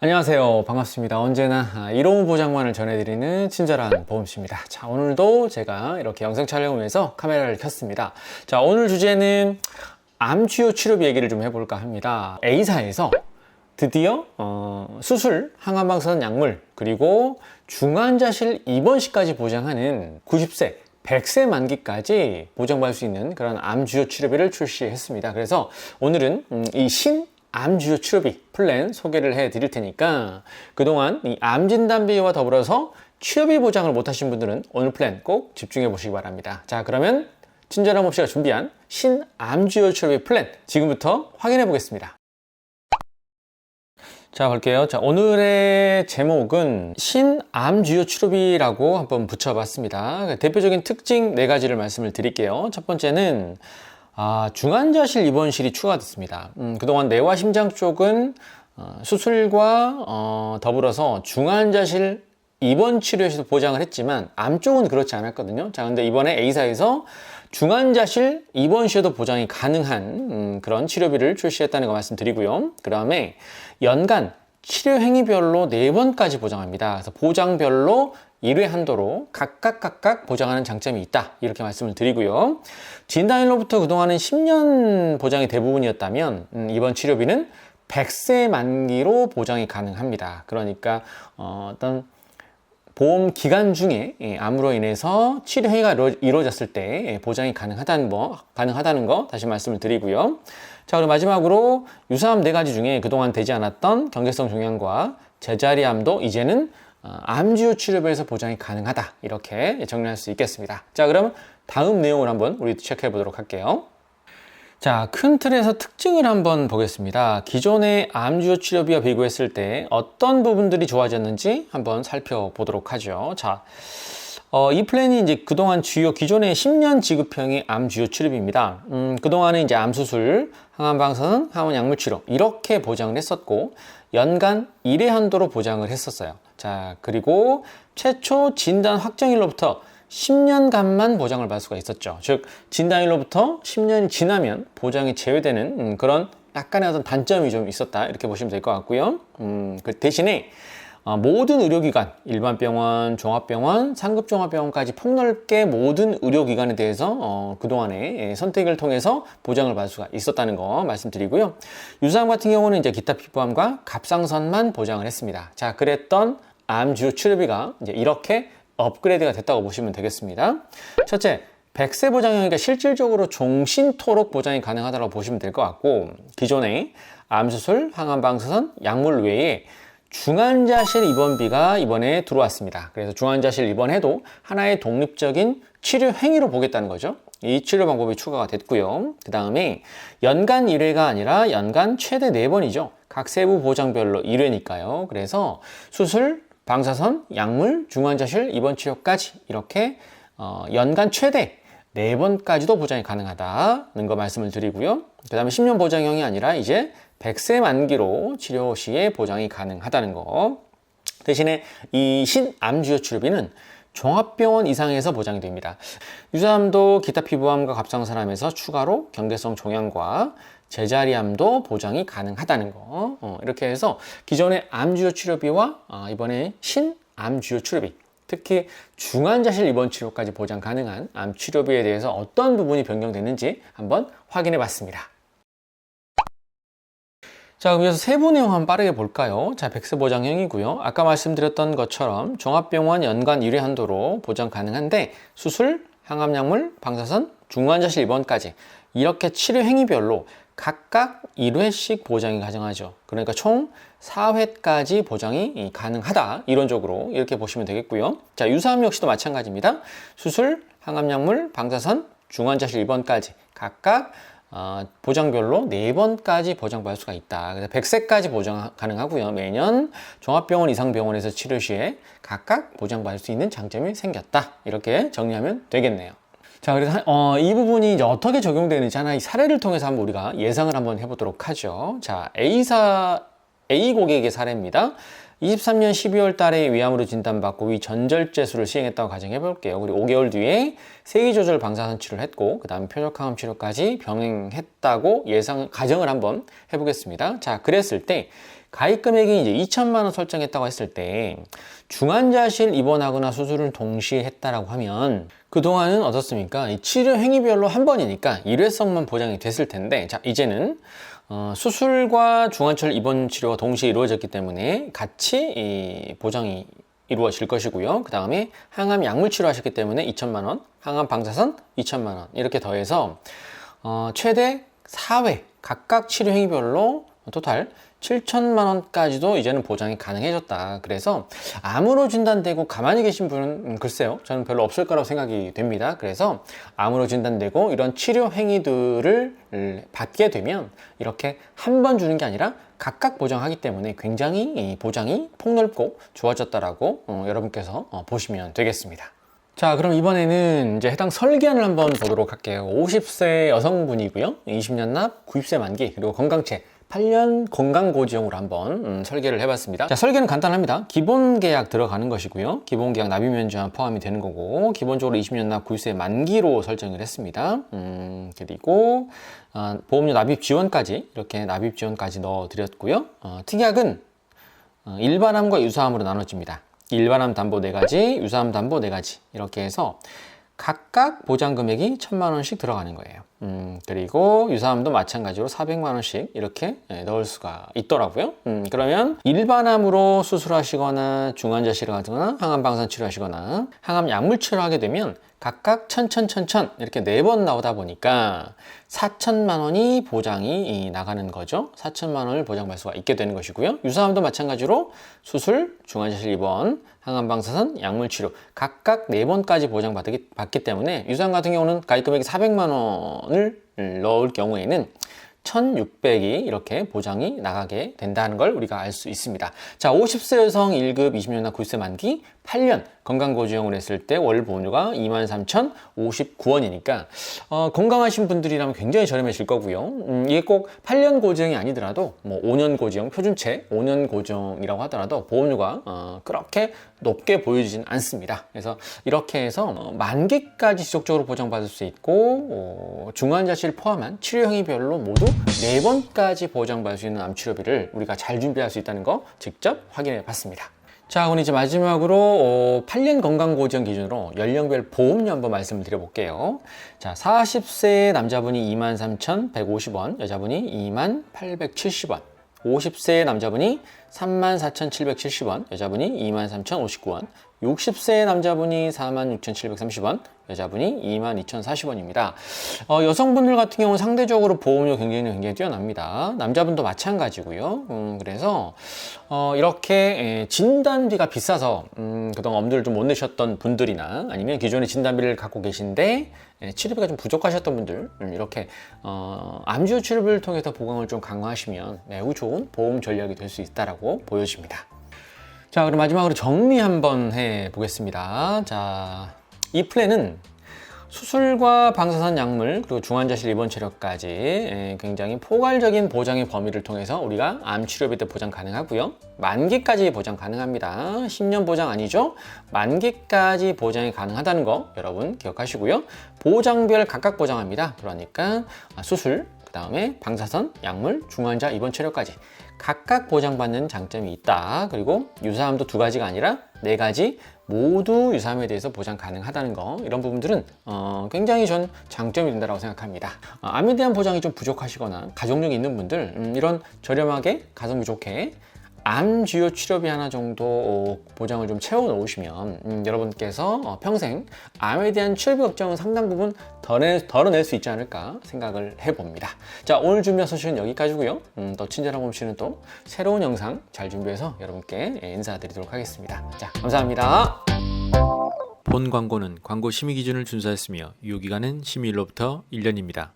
안녕하세요. 반갑습니다. 언제나 아, 이로운 보장만을 전해드리는 친절한 보험씨입니다. 자, 오늘도 제가 이렇게 영상 촬영을 위해서 카메라를 켰습니다. 자, 오늘 주제는 암 주요 치료비 얘기를 좀 해볼까 합니다. A사에서 드디어 어, 수술, 항암방사선 약물, 그리고 중환자실 입원시까지 보장하는 90세 100세 만기까지 보장받을 수 있는 그런 암 주요 치료비를 출시했습니다. 그래서 오늘은 음, 이신 암 주요 치료비 플랜 소개를 해 드릴 테니까 그동안 이 암 진단비와 더불어서 치료비 보장을 못 하신 분들은 오늘 플랜 꼭 집중해 보시기 바랍니다. 자, 그러면 친절한 몹시가 준비한 신암 주요 치료비 플랜 지금부터 확인해 보겠습니다. 자, 볼게요. 자, 오늘의 제목은 신암 주요 치료비라고 한번 붙여봤습니다. 대표적인 특징 네 가지를 말씀을 드릴게요. 첫 번째는 아, 중환자실 입원실이 추가됐습니다. 음, 그동안 뇌와 심장 쪽은 어, 수술과 어, 더불어서 중환자실 입원 치료에서도 보장을 했지만 암 쪽은 그렇지 않았거든요. 자, 근데 이번에 A사에서 중환자실 입원 시에도 보장이 가능한 음, 그런 치료비를 출시했다는 거 말씀드리고요. 그 다음에 연간 치료 행위별로 네 번까지 보장합니다. 그래서 보장별로 1회 한도로 각각 각각 보장하는 장점이 있다. 이렇게 말씀을 드리고요. 진단일로부터 그동안은 10년 보장이 대부분이었다면 음, 이번 치료비는 100세 만기로 보장이 가능합니다. 그러니까 어, 어떤 보험 기간 중에 예, 암으로 인해서 치료 행위가 이루어졌을 때 예, 보장이 가능하다는 거, 가능하다는 거 다시 말씀을 드리고요. 자, 그리고 마지막으로 유사암 네 가지 중에 그동안 되지 않았던 경계성 종양과 제자리암도 이제는 어, 암주요 치료비에서 보장이 가능하다 이렇게 정리할 수 있겠습니다. 자, 그럼 다음 내용을 한번 우리 체크해 보도록 할게요. 자, 큰 틀에서 특징을 한번 보겠습니다. 기존의 암주요 치료비와 비교했을 때 어떤 부분들이 좋아졌는지 한번 살펴보도록 하죠. 자, 어, 이 플랜이 이제 그동안 주요 기존의 10년 지급형의 암 주요 치료비입니다. 음, 그동안은 이제 암 수술, 항암 방사선, 항암 약물 치료 이렇게 보장을 했었고 연간 1회 한도로 보장을 했었어요. 자, 그리고 최초 진단 확정일로부터 10년간만 보장을 받을 수가 있었죠. 즉 진단일로부터 10년이 지나면 보장이 제외되는 음, 그런 약간의 어떤 단점이 좀 있었다 이렇게 보시면 될 것 같고요. 음, 그 대신에 어, 모든 의료기관, 일반 병원, 종합병원, 상급종합병원까지 폭넓게 모든 의료기관에 대해서 어, 그동안의 예, 선택을 통해서 보장을 받을 수가 있었다는 거 말씀드리고요. 유사암 같은 경우는 이제 기타 피부암과 갑상선만 보장을 했습니다. 자, 그랬던 암 주요 치료비가 이제 이렇게 업그레이드가 됐다고 보시면 되겠습니다. 첫째, 100세 보장형이니까 실질적으로 종신토록 보장이 가능하다고 보시면 될 것 같고 기존의 암수술, 항암방사선, 약물 외에 중환자실 입원비가 이번에 들어왔습니다. 그래서 중환자실 입원해도 하나의 독립적인 치료 행위로 보겠다는 거죠. 이 치료 방법이 추가가 됐고요. 그 다음에 연간 1회가 아니라 연간 최대 4번이죠. 각 세부 보장별로 1회니까요. 그래서 수술, 방사선, 약물, 중환자실, 입원 치료까지 이렇게 어, 연간 최대 4번까지도 보장이 가능하다는 거 말씀을 드리고요. 그 다음에 10년 보장형이 아니라 이제 100세 만기로 치료 시에 보장이 가능하다는 거. 대신에 이 신암주요 치료비는 종합병원 이상에서 보장이 됩니다. 유사암도 기타 피부암과 갑상선암에서 추가로 경계성 종양과 제자리암도 보장이 가능하다는 거 어, 이렇게 해서 기존의 암주요 치료비와 어, 이번에 신암주요 치료비 특히 중환자실 입원 치료까지 보장 가능한 암 치료비에 대해서 어떤 부분이 변경됐는지 한번 확인해 봤습니다. 자, 여기서 세부 내용 한번 빠르게 볼까요? 자, 백세 보장형이고요. 아까 말씀드렸던 것처럼 종합병원 연간 1회 한도로 보장 가능한데 수술, 항암약물, 방사선, 중환자실 입원까지 이렇게 치료 행위별로 각각 1회씩 보장이 가능하죠. 그러니까 총 4회까지 보장이 가능하다. 이론적으로 이렇게 보시면 되겠고요. 자, 유사암 역시도 마찬가지입니다. 수술, 항암약물, 방사선, 중환자실 입원까지 각각 어, 보장별로 4번까지 보장받을 수가 있다. 그래서 100세까지 보장 가능하고요. 매년 종합병원 이상 병원에서 치료 시에 각각 보장받을 수 있는 장점이 생겼다. 이렇게 정리하면 되겠네요. 자, 그래서 어, 이 부분이 이제 어떻게 적용되는지 하나의 사례를 통해서 한번 우리가 예상을 한번 해보도록 하죠. 자, A사 A 고객의 사례입니다. 23년 12월 달에 위암으로 진단받고 위 전절제술을 시행했다고 가정해 볼게요. 그리고 5개월 뒤에 세기 조절 방사선 치료를 했고 그 다음 표적항암 치료까지 병행했다고 예상 가정을 한번 해 보겠습니다. 자, 그랬을 때 가입 금액이 이제 2천만 원 설정했다고 했을 때 중환자실 입원하거나 수술을 동시에 했다라고 하면 그동안은 어떻습니까? 이 치료 행위별로 한 번이니까 일회성만 보장이 됐을 텐데 자 이제는 어, 수술과 중환철 입원 치료가 동시에 이루어졌기 때문에 같이 이 보장이 이루어질 것이고요. 그 다음에 항암 약물 치료하셨기 때문에 2천만 원, 항암 방사선 2천만 원 이렇게 더해서 어, 최대 4회 각각 치료 행위별로 토탈 7천만 원까지도 이제는 보장이 가능해졌다. 그래서 암으로 진단되고 가만히 계신 분은 음, 글쎄요, 저는 별로 없을 거라고 생각이 됩니다. 그래서 암으로 진단되고 이런 치료 행위들을 음, 받게 되면 이렇게 한 번 주는 게 아니라 각각 보장하기 때문에 굉장히 이 보장이 폭넓고 좋아졌다라고 어, 여러분께서 어, 보시면 되겠습니다. 자, 그럼 이번에는 이제 해당 설계안을 한번 보도록 할게요. 50세 여성분이고요. 20년 납, 90세 만기, 그리고 건강체 8년 건강고지용으로 한번 음, 설계를 해봤습니다. 자, 설계는 간단합니다. 기본 계약 들어가는 것이고요. 기본 계약 납입 면제와 포함이 되는 거고, 기본적으로 20년 납 90세 만기로 설정을 했습니다. 음, 그리고 어, 보험료 납입 지원까지 이렇게 납입 지원까지 넣어드렸고요. 어, 특약은 어, 일반암과 유사암으로 나눠집니다. 일반암 담보 4가지, 유사암 담보 4가지 이렇게 해서 각각 보장 금액이 천만 원씩 들어가는 거예요. 음, 그리고 유사암도 마찬가지로 400만 원씩 이렇게 예, 넣을 수가 있더라고요. 음, 그러면 일반암으로 수술하시거나 중환자실을 가거나 항암 방사선 치료하시거나 항암 약물 치료하게 되면 각각 천천천천 이렇게 네 번 나오다 보니까 4천만 원이 보장이 나가는 거죠. 4천만 원을 보장받을 수가 있게 되는 것이고요. 유사암도 마찬가지로 수술, 중환자실 입원, 항암 방사선, 약물 치료 각각 네 번까지 보장받기 받기 때문에 유사암 같은 경우는 가입 금액이 400만 원을 넣을 경우에는 1600이 이렇게 보장이 나가게 된다는 걸 우리가 알 수 있습니다. 자, 50세 여성 1급 20년 나 90세 만기 8년 건강고지용을 했을 때 월 보험료가 23,059원이니까 어, 건강하신 분들이라면 굉장히 저렴해질 거고요. 음, 이게 꼭 8년 고지용이 아니더라도 뭐 5년 고지용 표준체 5년 고지용이라고 하더라도 보험료가 어, 그렇게 높게 보여지진 않습니다. 그래서 이렇게 해서 어, 만기까지 지속적으로 보장받을 수 있고 어, 중환자실 포함한 치료 행위별로 모두 4번까지 보장받을 수 있는 암치료비를 우리가 잘 준비할 수 있다는 거 직접 확인해 봤습니다. 자, 그럼 이제 마지막으로 어, 8년 건강고지원 기준으로 연령별 보험료 한번 말씀을 드려볼게요. 자, 40세 남자분이 23,150원, 여자분이 28,870원. 50세 남자분이 34,770원, 여자분이 23,059원, 60세 남자분이 46,730원, 여자분이 22,040원입니다. 어, 여성분들 같은 경우는 상대적으로 보험료 경쟁력이 굉장히 뛰어납니다. 남자분도 마찬가지고요. 음, 그래서 어, 이렇게 에, 진단비가 비싸서 음, 그동안 엄두를 좀 못 내셨던 분들이나 아니면 기존에 진단비를 갖고 계신데 에, 치료비가 좀 부족하셨던 분들 음, 이렇게 어, 암주 치료비를 통해서 보강을 좀 강화하시면 매우 좋은 보험 전략이 될 수 있다라고 보여집니다. 자, 그럼 마지막으로 정리 한번 해 보겠습니다. 자, 이 플랜은 수술과 방사선 약물 그리고 중환자실 입원 치료까지 예, 굉장히 포괄적인 보장의 범위를 통해서 우리가 암 치료비 때 보장 가능하고요. 만기까지 보장 가능합니다. 10년 보장 아니죠? 만기까지 보장이 가능하다는 거 여러분 기억하시고요. 보장별 각각 보장합니다. 그러니까 수술, 그 다음에 방사선, 약물, 중환자 입원 치료까지 각각 보장받는 장점이 있다. 그리고 유사암도 두 가지가 아니라 네 가지 모두 유사암에 대해서 보장 가능하다는 거 이런 부분들은 어, 굉장히 전 장점이 된다고 생각합니다. 어, 암에 대한 보장이 좀 부족하시거나 가족력이 있는 분들 음, 이런 저렴하게 가성비 좋게 암 주요 치료비 하나 정도 어, 보장을 좀 채워 놓으시면 음, 여러분께서 어, 평생 암에 대한 치료비 걱정은 상당 부분 덜어, 덜어낼 수 있지 않을까 생각을 해봅니다. 자 오늘 준비한 소식은 여기까지고요. 음, 더 친절한 곰씨는 또 새로운 영상 잘 준비해서 여러분께 예, 인사드리도록 하겠습니다. 자 감사합니다. 본 광고는 광고 심의 기준을 준수했으며 유효기간은 심의일로부터 1년입니다.